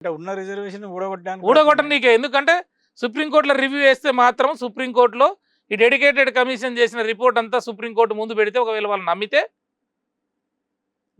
అంటే ఉన్న రిజర్వేషన్ ఊడగొట్టడానికి ఊడగొట్టడం నీకే. ఎందుకంటే సుప్రీంకోర్టులో రివ్యూ వేస్తే మాత్రం సుప్రీంకోర్టులో ఈ డెడికేటెడ్ కమిషన్ చేసిన రిపోర్ట్ అంతా సుప్రీంకోర్టు ముందు పెడితే ఒకవేళ వాళ్ళు నమ్మితే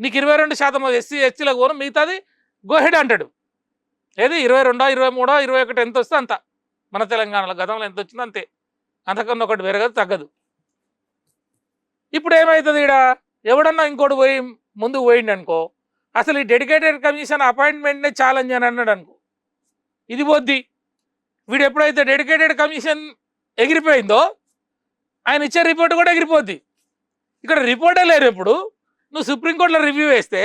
నీకు ఇరవై రెండు శాతం ఎస్సీ ఎస్టీలకు పోను మిగతాది గోహెడ్ అంటాడు. ఏది? ఇరవై రెండో ఇరవై మూడో ఇరవై ఒకటి ఎంత వస్తే అంత. మన తెలంగాణలో గతంలో ఎంత వచ్చిందో అంతే. అంతకన్నా ఒకటి పెరగదు తగ్గదు. ఇప్పుడు ఏమవుతుంది ఈడ? ఎవడన్నా ఇంకోటి పోయి ముందుకు పోయిండు అనుకో అసలు ఈ డెడికేటెడ్ కమిషన్ అపాయింట్మెంట్నే ఛాలెంజ్ అని అన్నాడు అనుకో. ఇది పోద్ది. వీడు ఎప్పుడైతే డెడికేటెడ్ కమిషన్ ఎగిరిపోయిందో ఆయన ఇచ్చే రిపోర్ట్ కూడా ఎగిరిపోద్ది. ఇక్కడ రిపోర్టే లేరు ఇప్పుడు. నువ్వు సుప్రీంకోర్టులో రివ్యూ వేస్తే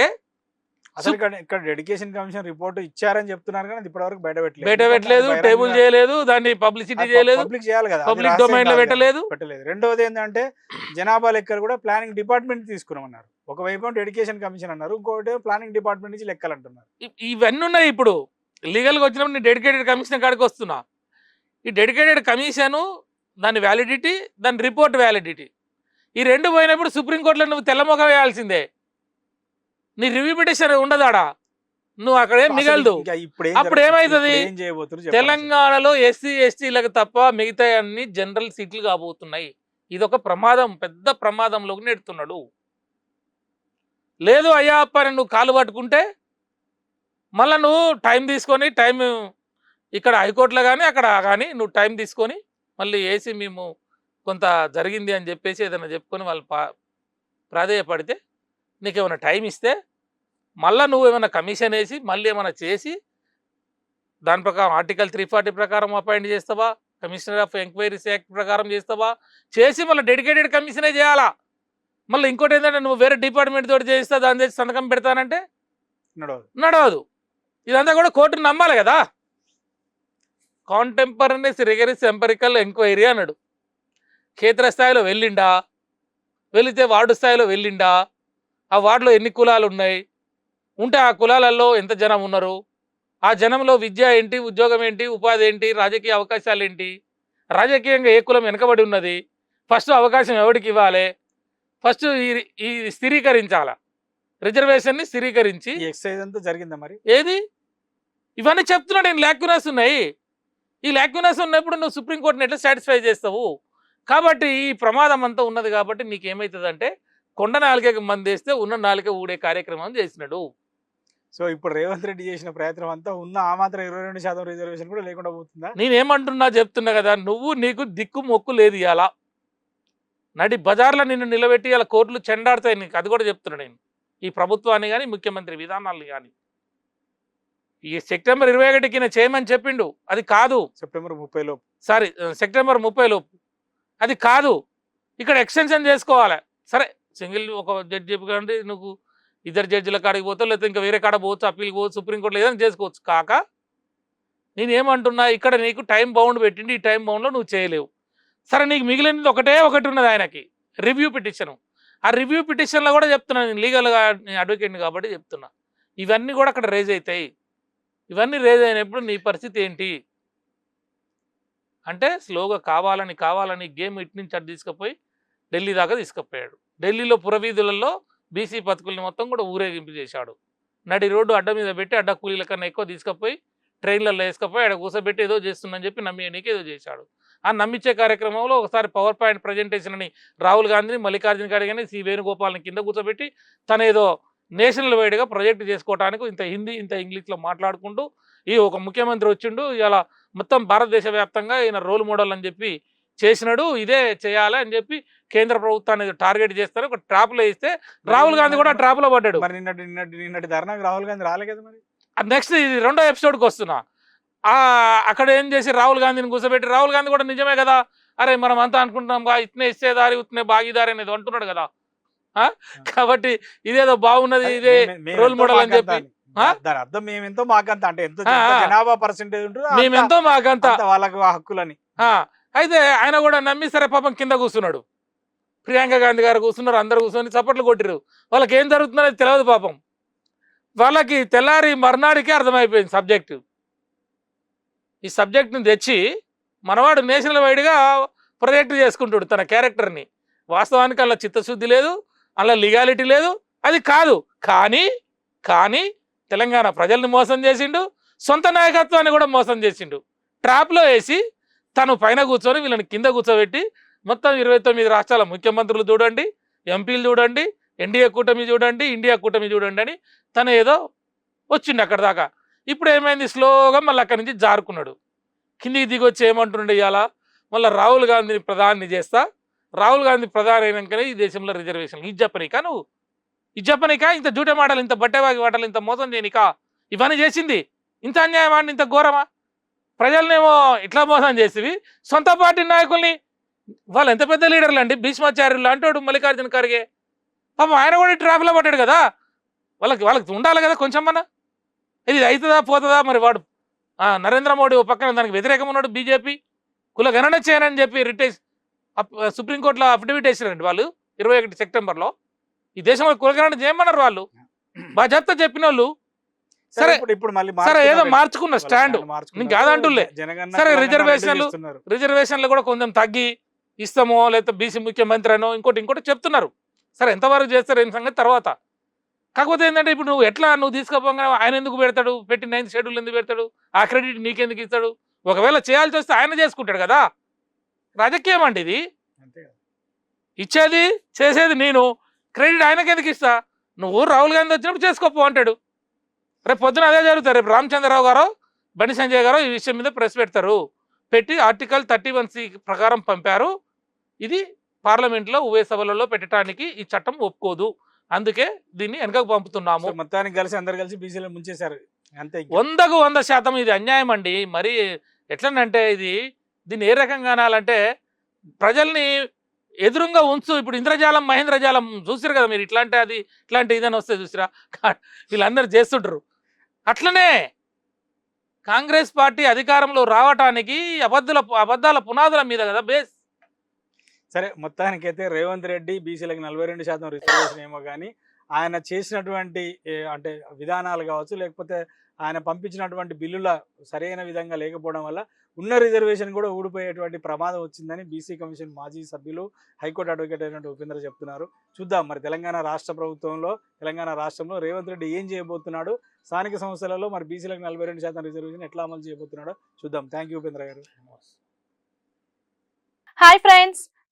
అసలు ఇక్కడ ఇక్కడ డెడికేషన్ కమిషన్ రిపోర్ట్ ఇచ్చారని చెప్తున్నారు కానీ ఇప్పటివరకు బయట పెట్టలేదు. బయట పెట్టలేదు టేబుల్ చేయలేదు దాన్ని పబ్లిసిటీ చేయలేదు పబ్లిక్ చేయాలి కదా పబ్లిక్ డొమైన్లో. పెట్టలేదు. పెట్టలేదు. రెండవది ఏంటంటే జనాభా లెక్కలు కూడా ప్లానింగ్ డిపార్ట్మెంట్ తీసుకున్నామన్నారు ఒకవైపు డెడికేషన్ కమిషన్ అన్నారు ఇంకోటి ప్లానింగ్ డిపార్ట్మెంట్ నుంచి లెక్కలు అంటున్నారు ఇవన్నీ ఉన్నాయి ఇప్పుడు. లీగల్గా వచ్చినప్పుడు నేను డెడికేటెడ్ కమిషన్ కాడికి వస్తున్నా. ఈ డెడికేటెడ్ కమిషను దాని వ్యాలిడిటీ దాని రిపోర్ట్ వ్యాలిడిటీ. ఈ రెండు పోయినప్పుడు సుప్రీంకోర్టులో నువ్వు తెల్లమొగ వేయాల్సిందే. నీ రివ్యూ పిటిషన్ ఉండదాడా? నువ్వు అక్కడే మిగలదు. అప్పుడు జరుగుతుంది? ఏమవుతుంది? ఇప్పుడు ఏం చేయబోతున్నారు చెప్పండి. తెలంగాణలో ఎస్సీ ఎస్టీలకు తప్ప మిగతా అన్ని జనరల్ సీట్లు కాబోతున్నాయి. ఇది ఒక ప్రమాదం పెద్ద ప్రమాదంలోకి నెడుతున్నాడు. లేదు అయ్యా అప్పని నువ్వు కాలు పట్టుకుంటే మళ్ళీ నువ్వు టైం తీసుకొని టైం ఇక్కడ హైకోర్టులో కానీ అక్కడ కానీ నువ్వు టైం తీసుకొని మళ్ళీ వేసి మేము కొంత జరిగింది అని చెప్పేసి ఏదైనా చెప్పుకొని వాళ్ళు పా ప్రాధేయపడితే నీకు ఏమైనా టైం ఇస్తే మళ్ళీ నువ్వు ఏమైనా కమిషన్ వేసి మళ్ళీ ఏమైనా చేసి దాని ప్రకారం ఆర్టికల్ త్రీ ఫార్టీ ప్రకారం అపాయింట్ చేస్తావా? కమిషనర్ ఆఫ్ ఎంక్వైరీస్ యాక్ట్ ప్రకారం చేస్తావా? చేసి మళ్ళీ డెడికేటెడ్ కమిషనే చేయాలా? మళ్ళీ ఇంకోటి ఏంటంటే నువ్వు వేరే డిపార్ట్మెంట్ తోటి చేస్తా దాని చేసి సంతకం పెడతానంటే నడవదు. నడవదు. ఇదంతా కూడా కోర్టును నమ్మాలి కదా. కాంటెంపరీనెస్ రిగరిస్ ఎంపరికల్ ఎంక్వైరీ అన్నాడు. క్షేత్రస్థాయిలో వెళ్ళిండా? వెళితే వార్డు స్థాయిలో వెళ్ళిండా? ఆ వార్డులో ఎన్ని కులాలు ఉన్నాయి? ఉంటే ఆ కులాలలో ఎంత జనం ఉన్నారు? ఆ జనంలో విద్య ఏంటి? ఉద్యోగం ఏంటి? ఉపాధి ఏంటి? రాజకీయ అవకాశాలు ఏంటి? రాజకీయంగా ఏ కులం వెనకబడి ఉన్నది? ఫస్ట్ అవకాశం ఎవరికి ఇవ్వాలి? ఫస్ట్ ఈ స్థిరీకరించాల. రిజర్వేషన్ని స్థిరీకరించి. ఈ ఎక్సర్సైజ్ అంతా జరిగిందా మరి? ఏది? ఇవన్నీ చెప్తున్నాడు నేను ల్యాక్యునస్ ఉన్నాయి. ఈ ల్యాక్యునస్ ఉన్నప్పుడు నువ్వు సుప్రీంకోర్టుని ఎట్లా సాటిస్ఫై చేస్తావు? కాబట్టి ఈ ప్రమాదం అంతా ఉన్నది కాబట్టి నీకు ఏమవుతుందంటే కొండ నాలుగకి మంది వేస్తే ఉన్న నాలుక ఊడే కార్యక్రమం చేసినాడు. సో ఇప్పుడు రేవంత్ రెడ్డి చేసిన ప్రయత్నం అంతా ఉన్న ఆ మాత్రం ఇరవై రెండు శాతం రిజర్వేషన్ కూడా లేకుండా పోతుందా? నేనేమంటున్నా చెప్తున్నా కదా నువ్వు నీకు దిక్కు మొక్కు లేదు ఇవాళ నడి బజార్లో నిన్ను నిలబెట్టి ఇలా కోర్టులు చెండాడతాయి నీకు. అది కూడా చెప్తున్నా నేను. ఈ ప్రభుత్వాన్ని కానీ ముఖ్యమంత్రి విధానాలు కానీ ఈ సెప్టెంబర్ ఇరవై ఒకటికి నేను చేయమని చెప్పిండు. అది కాదు. సెప్టెంబర్ ముప్పై లోపు. సారీ సెప్టెంబర్ ముప్పై లోపు. అది కాదు. ఇక్కడ ఎక్స్టెన్షన్ చేసుకోవాలి. సరే సింగిల్ ఒక జడ్జి కంటే నువ్వు ఇద్దరు జడ్జిల కాడికి పోతావు లేకపోతే ఇంకా వేరే కాడ పోవచ్చు అప్పీల్కి పోవచ్చు సుప్రీంకోర్టులో ఏదైనా చేసుకోవచ్చు. కాక నేను ఏమంటున్నా ఇక్కడ నీకు టైం బౌండ్ పెట్టిండి. ఈ టైం బౌండ్లో నువ్వు చేయలేవు. సరే నీకు మిగిలినది ఒకటే ఒకటి ఉన్నది ఆయనకి. Review petition. ఆ రివ్యూ పిటిషన్లో కూడా చెప్తున్నాను నేను లీగల్గా నేను అడ్వకేట్ని కాబట్టి చెప్తున్నా. ఇవన్నీ కూడా అక్కడ రేజ్ అవుతాయి ఇవన్నీ రేజ్ అయినప్పుడు నీ పరిస్థితి ఏంటి? అంటే స్లోగా కావాలని కావాలని గేమ్ ఇటు నుంచి అటు తీసుకుపోయి ఢిల్లీ దాకా తీసుకుపోయాడు. ఢిల్లీలో పురవీధులలో బీసీ పథకుల్ని మొత్తం కూడా ఊరేగింపు చేశాడు. నడి రోడ్డు అడ్డ మీద పెట్టి అడ్డ కూలీల కన్నా ఎక్కువ తీసుకుపోయి ట్రైన్లలో వేసుకుపోయి ఆడ కూర్చోబెట్టి ఏదో చేస్తుందని చెప్పి నమ్మేయడానికి ఏదో చేశాడు. ఆ నమ్మించే కార్యక్రమంలో ఒకసారి పవర్ పాయింట్ ప్రజెంటేషన్ అని రాహుల్ గాంధీని మల్లికార్జున ఖార్గే కానీ సి. వేణుగోపాల్ని కింద కూర్చోబెట్టి తన ఏదో నేషనల్ వైడ్గా ప్రాజెక్ట్ చేసుకోవడానికి ఇంత హిందీ ఇంత ఇంగ్లీష్లో మాట్లాడుకుంటూ ఈ ఒక ముఖ్యమంత్రి వచ్చిండు. ఇలా మొత్తం భారతదేశ వ్యాప్తంగా ఈయన రోల్ మోడల్ అని చెప్పి చేసినాడు. ఇదే చేయాలి అని చెప్పి కేంద్ర ప్రభుత్వాన్ని టార్గెట్ చేస్తారు. ఒక ట్రాప్లో ఇస్తే రాహుల్ గాంధీ కూడా ట్రాప్లో పడ్డాడు. మరి నిన్నటి నిన్నటి నిన్నటి ధర్నాకు రాహుల్ గాంధీ రాలే కదా మరి? నెక్స్ట్ ఇది రెండో ఎపిసోడ్కి వస్తున్నా. అక్కడ ఏం చేసి రాహుల్ గాంధీని కూర్చోబెట్టి రాహుల్ గాంధీ కూడా నిజమే కదా? అరే మనం అంతా అనుకుంటున్నాం కా ఇట్నే ఇచ్చేదారి ఉత్నే భాగీదారి అనేది అంటున్నాడు కదా? ఆ? కాబట్టి ఇదేదో బాగున్నది ఇదే రోల్ మోడల్ అని చెప్పి. అని. ఆ? దాని అర్థం మేమెంతో మాకంత అంటే ఎంత ఆ, ఎంత ఆ. జనాభా పర్సెంటేజ్ ఉంటుందో మేమెంతో మాకంత. వాళ్ళకు ఆ హక్కులని. ఆ, అయితే ఆయన కూడా నమ్మి సరే పాపం కింద కూర్చున్నాడు. ప్రియాంక గాంధీ గారు కూర్చున్నారు అందరు కూర్చొని చప్పట్లు కొట్టిరు వాళ్ళకి ఏం జరుగుతుందో తెలియదు పాపం. వాళ్ళకి తెల్లారి మర్నాడికే అర్థమైపోయింది సబ్జెక్టు. ఈ సబ్జెక్ట్ని తెచ్చి మనవాడు నేషనల్ వైడ్గా ప్రొజెక్ట్ చేసుకుంటాడు తన క్యారెక్టర్ని. వాస్తవానికి అలా చిత్తశుద్ధి లేదు అలా లీగాలిటీ లేదు అది కాదు. కానీ కానీ తెలంగాణ ప్రజల్ని మోసం చేసిండు సొంత నాయకత్వాన్ని కూడా మోసం చేసిండు. ట్రాప్లో వేసి తను పైన కూర్చొని వీళ్ళని కింద కూర్చోబెట్టి మొత్తం ఇరవై తొమ్మిది రాష్ట్రాల ముఖ్యమంత్రులు చూడండి ఎంపీలు చూడండి ఎన్డీఏ కూటమి చూడండి ఇండియా కూటమి చూడండి అని తను ఏదో వచ్చిండు అక్కడ దాకా. ఇప్పుడు ఏమైంది స్లోగా మళ్ళీ అక్కడి నుంచి జారుకున్నాడు. కిందికి దిగి వచ్చి ఏమంటుండే ఇవాళ మళ్ళీ రాహుల్ గాంధీని ప్రధాని చేస్తా. రాహుల్ గాంధీ ప్రధాని అయినాకనే ఈ దేశంలో రిజర్వేషన్ ఇది చెప్పనీకా నువ్వు? ఇది చెప్పనీకా? ఇంత జూట మాటలు ఇంత బట్టేవాగి మాటలు ఇంత మోసం చేయనికా? ఇవన్నీ చేసింది. ఇంత అన్యాయమా ఇంత ఘోరమా? ప్రజలనేమో ఇట్లా మోసం చేసేవి. సొంత పార్టీ నాయకుల్ని. వాళ్ళు ఎంత పెద్ద లీడర్లు అండి? భీష్మాచార్యులు అంటాడు మల్లికార్జున ఖర్గే. పాపం ఆయన కూడా ట్రాఫ్లో పడ్డాడు కదా? వాళ్ళకి వాళ్ళకి ఉండాలి కదా కొంచెం మన ఇది అవుతుందా పోతుందా? మరి వాడు ఆ, నరేంద్ర మోడీ ఓ పక్కన దానికి వ్యతిరేకం ఉన్నాడు బీజేపీ. కుల గణన చేయనని చెప్పి రిటైస్ సుప్రీంకోర్టులో అఫిడవిట్ వేసారండి వాళ్ళు ఇరవై ఒకటి సెప్టెంబర్లో. ఈ దేశంలో కుల గణన చేయమన్నారు వాళ్ళు. బాధ్యత చెప్పిన వాళ్ళు సరే, ఇప్పుడు మళ్ళీ సరే ఏదో. మార్చుకున్న స్టాండ్. కాదంటులే. సరే, రిజర్వేషన్లు-. రిజర్వేషన్లు కూడా కొంచెం తగ్గి ఇస్తామో లేకపోతే బీసీ ముఖ్యమంత్రి అనో ఇంకోటి ఇంకోటి చెప్తున్నారు. సరే ఎంతవరకు చేస్తారు ఏం సంగతి? తర్వాత. కాకపోతే ఏంటంటే ఇప్పుడు నువ్వు ఎట్లా నువ్వు తీసుకోపోగా ఆయన ఎందుకు పెడతాడు? పెట్టి నైన్త్ షెడ్యూల్ ఎందుకు పెడతాడు? ఆ క్రెడిట్ నీకెందుకు ఇస్తాడు? ఒకవేళ చేయాల్సి వస్తే ఆయన చేసుకుంటాడు కదా? రాజకీయం అండి ఇది. ఇచ్చేది చేసేది నేను. క్రెడిట్ ఆయనకి ఎందుకు ఇస్తా? నువ్వు రాహుల్ గాంధీ వచ్చినప్పుడు చేసుకోపో అంటాడు. రేపు పొద్దున అదే జరుగుతుంది. రేపు రామచంద్రరావు గారు బండి సంజయ్ గారు ఈ విషయం మీద ప్రెస్ పెడతారు. పెట్టి ఆర్టికల్ థర్టీ వన్ సి ప్రకారం పంపారు. ఇది పార్లమెంట్లో ఉభయ సభలలో పెట్టడానికి ఈ చట్టం ఒప్పుకోదు. అందుకే దీన్ని వెనకకు పంపుతున్నాము. మొత్తానికి కలిసి అందరు కలిసి బీసీలో ముంచేశారు. అంతే. వందకు వంద శాతం ఇది అన్యాయం అండి. మరి ఎట్లనంటే ఇది దీన్ని ఏ రకంగా అనాలంటే ప్రజల్ని ఎదురుగా ఉంచు. ఇప్పుడు ఇంద్రజాలం మహేంద్రజాలం చూసిరు కదా మీరు ఇట్లాంటి అది ఇట్లాంటి ఇదని వస్తే చూసిరా వీళ్ళందరూ చేస్తుంటారు అట్లనే కాంగ్రెస్ పార్టీ అధికారంలో రావటానికి అబద్ధాల అబద్ధాల పునాదుల మీద కదా బేస్ సరే మొత్తానికైతే రేవంత్ రెడ్డి బీసీలకు నలభై రెండు శాతం రిజర్వేషన్ ఏమో కానీ ఆయన చేసినటువంటి అంటే విధానాలు కావచ్చు లేకపోతే ఆయన పంపించినటువంటి బిల్లుల సరైన విధంగా లేకపోవడం వల్ల ఉన్న రిజర్వేషన్ కూడా ఊడిపోయేటువంటి ప్రమాదం వచ్చిందని బీసీ కమిషన్ మాజీ సభ్యులు హైకోర్టు అడ్వకేట్ అయినటువంటి ఉపేంద్ర చెప్తున్నారు. చూద్దాం మరి తెలంగాణ రాష్ట్ర ప్రభుత్వంలో తెలంగాణ రాష్ట్రంలో రేవంత్ రెడ్డి ఏం చేయబోతున్నాడు స్థానిక సంస్థలలో మరి బీసీలకు నలభై రెండు శాతం రిజర్వేషన్ ఎట్లా అమలు చేయబోతున్నాడో చూద్దాం. Thank you Upendra garu. Hi friends!